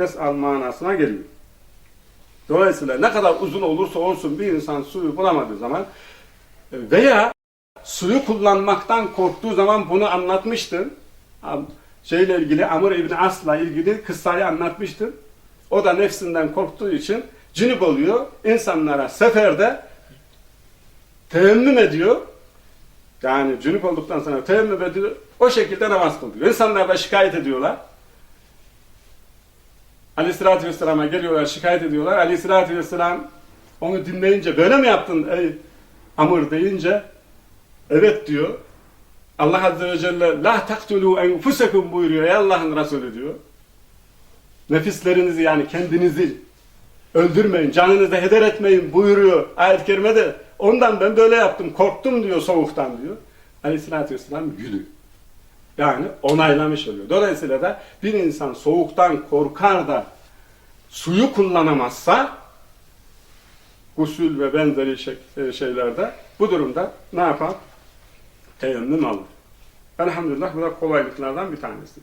abdest al manasına geliyor. Dolayısıyla ne kadar uzun olursa olsun bir insan suyu bulamadığı zaman veya suyu kullanmaktan korktuğu zaman bunu anlatmıştım. Şeyle ilgili Amr İbni As'la ilgili kıssayı anlatmıştım. O da nefsinden korktuğu için cünüp oluyor. İnsanlara seferde teyemmüm ediyor. Yani cünüp olduktan sonra teyemmüm ediyor. O şekilde namaz kılıyor. İnsanlar da şikayet ediyorlar. Aleyhissalatü Vesselam'a geliyorlar, şikayet ediyorlar. Aleyhissalatü Vesselam onu dinleyince böyle mi yaptın ey Amr deyince evet diyor. Allah Azze ve Celle la taktulu enfusekum buyuruyor ey Allah'ın Resulü diyor. Nefislerinizi yani kendinizi öldürmeyin, canınızı heder etmeyin buyuruyor ayet-i kerimede. Ondan ben böyle yaptım, korktum diyor soğuktan diyor. Aleyhissalatü Vesselam gülüyor. Yani onaylamış oluyor. Dolayısıyla da bir insan soğuktan korkar da suyu kullanamazsa gusül ve benzeri şey- şeylerde bu durumda ne yapar? Teyemmüm alır. Elhamdülillah bu da kolaylıklardan bir tanesi.